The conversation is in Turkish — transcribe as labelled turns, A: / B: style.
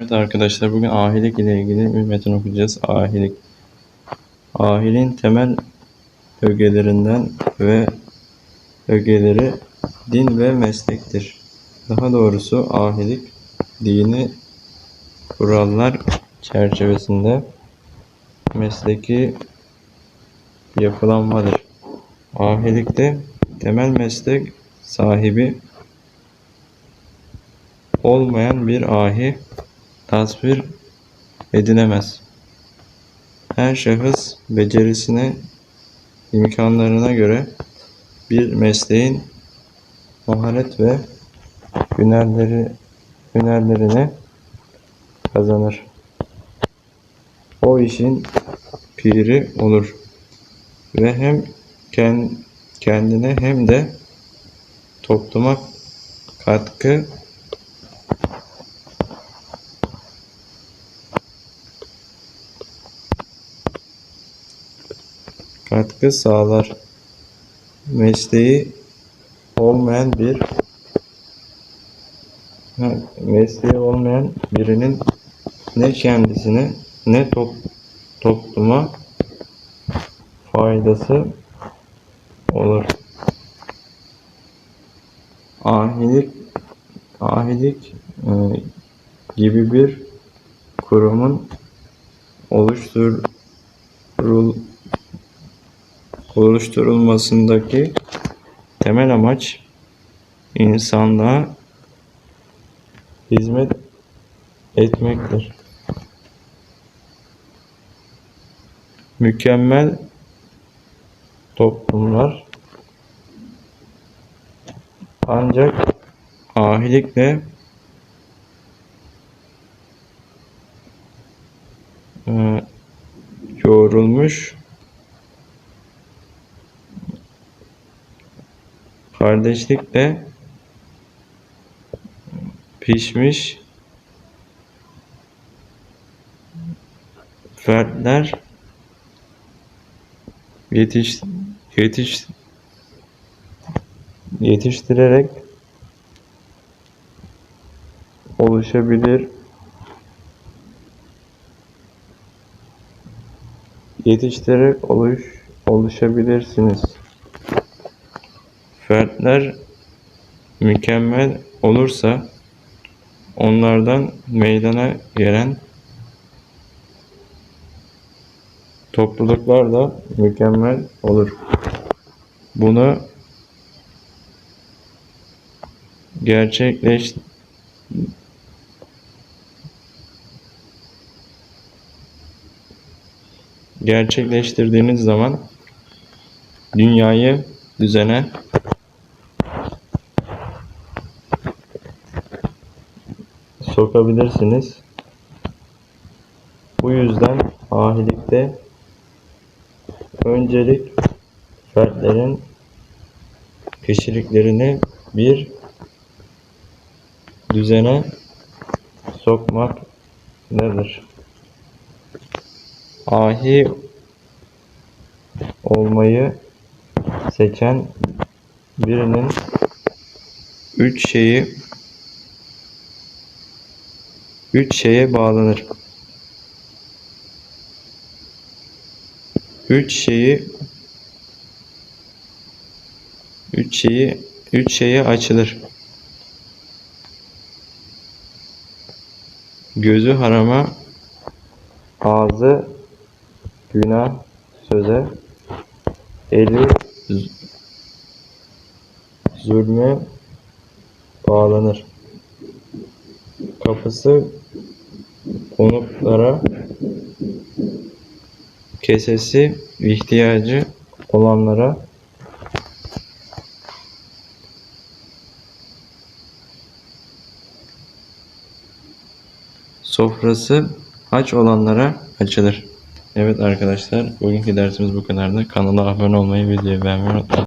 A: Evet arkadaşlar bugün ahilik ile ilgili bir metin okuyacağız. Ahilik. Ahilin temel ögelerinden ve ögeleri din ve meslektir. Daha doğrusu ahilik dini kurallar çerçevesinde mesleki yapılanmadır. Ahilikte temel meslek sahibi olmayan bir ahi tasvir edilemez. Her şahıs becerisine, imkanlarına göre bir mesleğin maharet ve hünerleri, hünerlerini kazanır. O işin piri olur ve hem ken- kendine hem de topluma katkı katkı sağlar. Mesleği olmayan bir mesleği olmayan birinin ne kendisine ne top, topluma faydası olur. Ahilik ahilik e, gibi bir kurumun oluşturul oluşturulmasındaki temel amaç insanlığa hizmet etmektir. Mükemmel toplumlar ancak ahilikle e, yoğrulmuş kardeşlikle pişmiş fertler yetiş yetiş yetiştirerek oluşabilir yetiştirerek oluş oluşabilirsiniz. Fertler mükemmel olursa onlardan meydana gelen topluluklar da mükemmel olur. Bunu gerçekleş gerçekleştirdiğiniz zaman dünyayı düzene sokabilirsiniz. Bu yüzden ahilikte öncelik fertlerin kişiliklerini bir düzene sokmak nedir? Ahi olmayı seçen birinin üç şeyi üç şeye bağlanır. Üç şeyi üç şeyi üç şeye açılır. Gözü harama, ağzı günah söze, eli zulme bağlanır. Kapısı konuklara kesesi ihtiyacı olanlara sofrası aç olanlara açılır. Evet arkadaşlar bugünkü dersimiz bu kadardı. Kanala abone olmayı, videoyu beğenmeyi unutmayın.